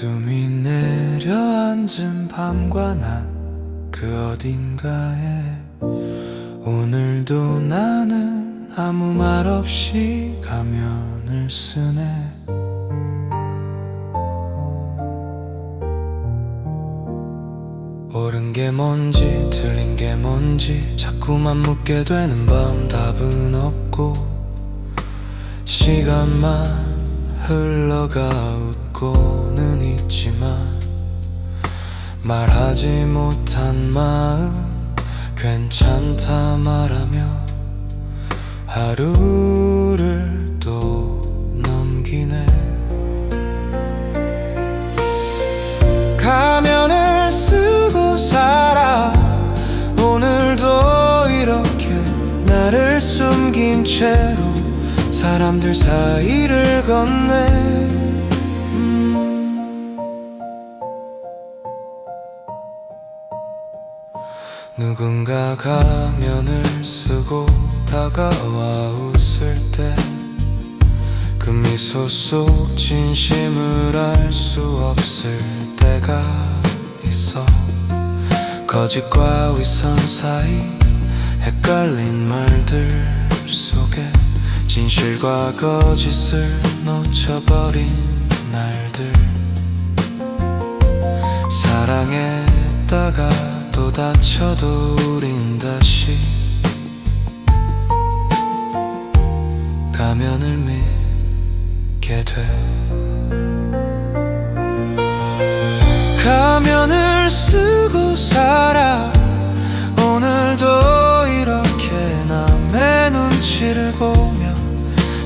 눈이 내려앉은 밤과 난 그 어딘가에 오늘도 나는 아무 말 없이 가면을 쓰네. 옳은 게 뭔지 틀린 게 뭔지 자꾸만 묻게 되는 밤 답은 없고 시간만 흘러가 웃 고는 있지만 말하지 못한 마음 괜찮다 말하며 하루를 또 넘기네. 가면을 쓰고 살아. 오늘도 이렇게 나를 숨긴 채로 사람들 사이를 건네 누군가 가면을 쓰고 다가와 웃을 때 그 미소 속 진심을 알 수 없을 때가 있어. 거짓과 위선 사이 헷갈린 말들 속에 진실과 거짓을 놓쳐버린 날들. 사랑했다가 또 다쳐도 우린 다시 가면을 믿게 돼. 가면을 쓰고 살아. 오늘도 이렇게 남의 눈치를 보며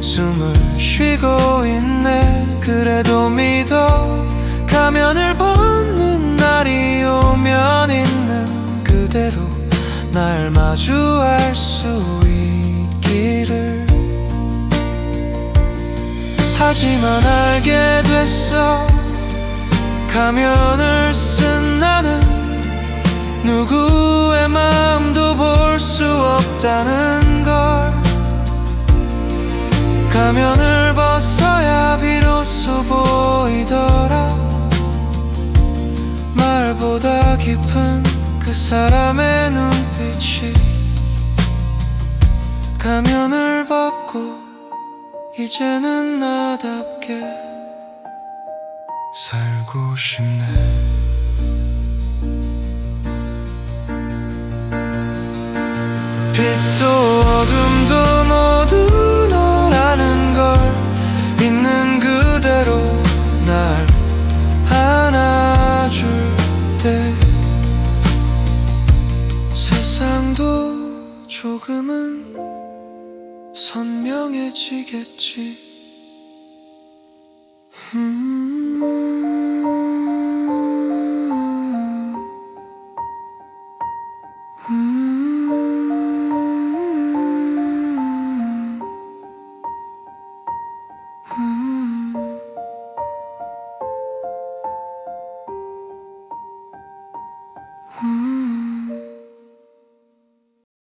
숨을 쉬고 있네. 그래도 믿어. 가면을 벗는 날이 마주할 수 있기를. 하지만 알게 됐어. 가면을 쓴 나는 누구의 마음도 볼 수 없다는 걸. 가면을 벗어야 비로소 보이더라. 말보다 깊은 그 사람의 눈빛이 가면을 벗고 이제는 나답게 살고 싶네. 빛도 선명해지겠지 음.